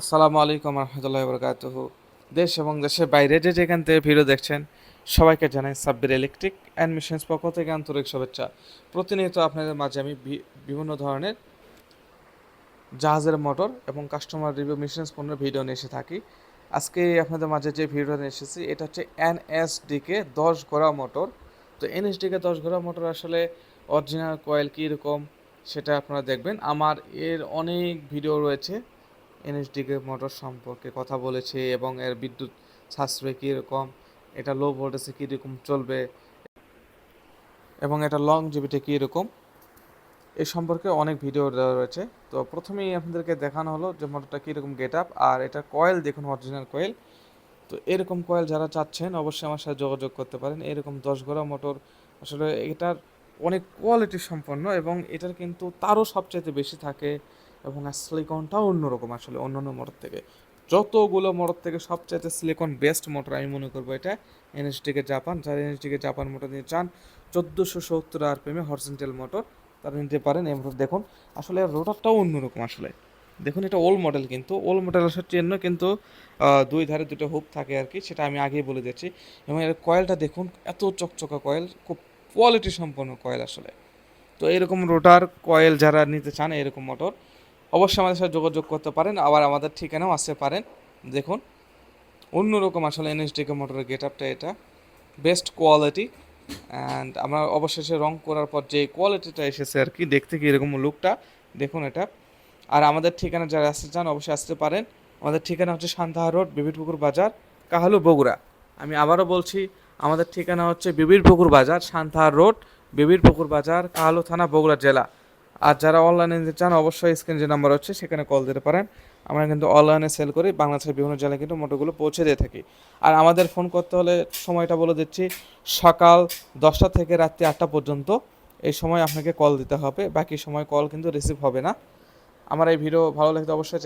আসসালামু আলাইকুম রহমতুল্লাহ বরকাত দেশ এবং দেশের বাইরে যে যেখান থেকে ভিডিও দেখছেন, সবাইকে জানাই সাব্বির ইলেকট্রিক অ্যান্ড মেশিনস পক্ষ থেকে আন্তরিক শুভেচ্ছা। প্রতিনিয়ত আপনাদের মাঝে আমি বিভিন্ন ধরনের জাহাজের মোটর এবং কাস্টমার রিভিউ মেশিনস পণ্যের ভিডিও নিয়ে এসে থাকি। আজকে আপনাদের মাঝে যে ভিডিও নিয়ে এসেছি, এটা হচ্ছে এনএসডিকে দশ ঘোড়া মোটর। তো এনএসডিকে দশ ঘোড়া মোটর আসলে অরিজিনাল কয়েল কীরকম, সেটা আপনারা দেখবেন। আমার এর অনেক ভিডিও রয়েছে। এনএসডিকে মোটর সম্পর্কে কথা বলেছে এবং এর বিদ্যুৎ সাশ্রয় কীরকম, এটা লো ভোল্টেজে কীরকম চলবে এবং এটা লং জিবিটি কীরকম, এ সম্পর্কে অনেক ভিডিও দেওয়া রয়েছে। তো প্রথমেই আপনাদেরকে দেখানো হলো যে মোটরটা কীরকম গেট আপ আর এটা কয়েল দেখুন অরিজিনাল কয়েল তো এরকম কয়েল যারা চাচ্ছেন অবশ্যই আমার সাথে যোগাযোগ করতে পারেন। এরকম দশ ঘোড়া মোটর আসলে এটার অনেক কোয়ালিটি সম্পন্ন এবং এটার কিন্তু তারও সবচাইতে বেশি থাকে এবং আর সিলিকনটাও অন্যরকম আসলে, অন্যান্য মোটর থেকে। যতগুলো মোটর থেকে সবচাইতে সিলিকন বেস্ট মোটর আমি মনে করব এটা এনএসডিকে জাপান যারা এনএসডিকে জাপান মোটর নিয়ে চান, চোদ্দোশো সত্তর আর আরপিএমে হর্সেন্টেল মোটর তারা নিতে পারেন। এই মোটর দেখুন, আসলে রোটারটাও অন্যরকম আসলে। দেখুন, এটা ওল্ড মডেল কিন্তু ওল্ড মডেল আসার জন্য কিন্তু দুই ধারে দুটো হুপ থাকে আর কি, সেটা আমি আগেই বলে দিচ্ছি এবং এর কয়েলটা দেখুন, এত চকচকা কয়েল খুব কোয়ালিটি সম্পন্ন কয়েল আসলে। তো এরকম রোটার কয়েল যারা নিতে চান, এরকম মোটর অবশ্যই আমাদের সাথে যোগাযোগ করতে পারেন। আবার আমাদের ঠিকানাও আসতে পারেন। দেখুন, অন্যরকম আসলে এনএসডিকে মোটরের গেট আপটা এটা। বেস্ট কোয়ালিটি অ্যান্ড আমরা অবশেষে রং করার পর যে কোয়ালিটিটা এসেছে আর কি, দেখতে কি এরকম লুকটা দেখুন এটা। আর আমাদের ঠিকানা যারা আসতে চান, অবশ্যই আসতে পারেন। আমাদের ঠিকানা হচ্ছে সান্তাহার রোড, বিবিরপুকুর বাজার, কাহালু বগুড়া। আমি আবারও বলছি, আমাদের ঠিকানা হচ্ছে বিবিরপুকুর বাজার, সান্তাহার রোড, বিবিরপুকুর বাজার, কাহালু থানা, বগুড়া জেলা। আর যারা অনলাইনে নিতে চান, অবশ্যই স্ক্রিন যে নাম্বার হচ্ছে, সেখানে কল দিতে পারেন। আমরা কিন্তু অনলাইনে সেল করি, বাংলাদেশের বিভিন্ন জেলায় কিন্তু মোটোগুলো পৌঁছে দিয়ে থাকি। আর আমাদের ফোন করতে হলে সময়টা বলে দিচ্ছি, সকাল দশটা থেকে রাত্রি আটটা পর্যন্ত এই সময় আপনাকে কল দিতে হবে। বাকি সময় কল কিন্তু রিসিভ হবে না। আমার এই ভিডিও ভালো লাগলে অবশ্যই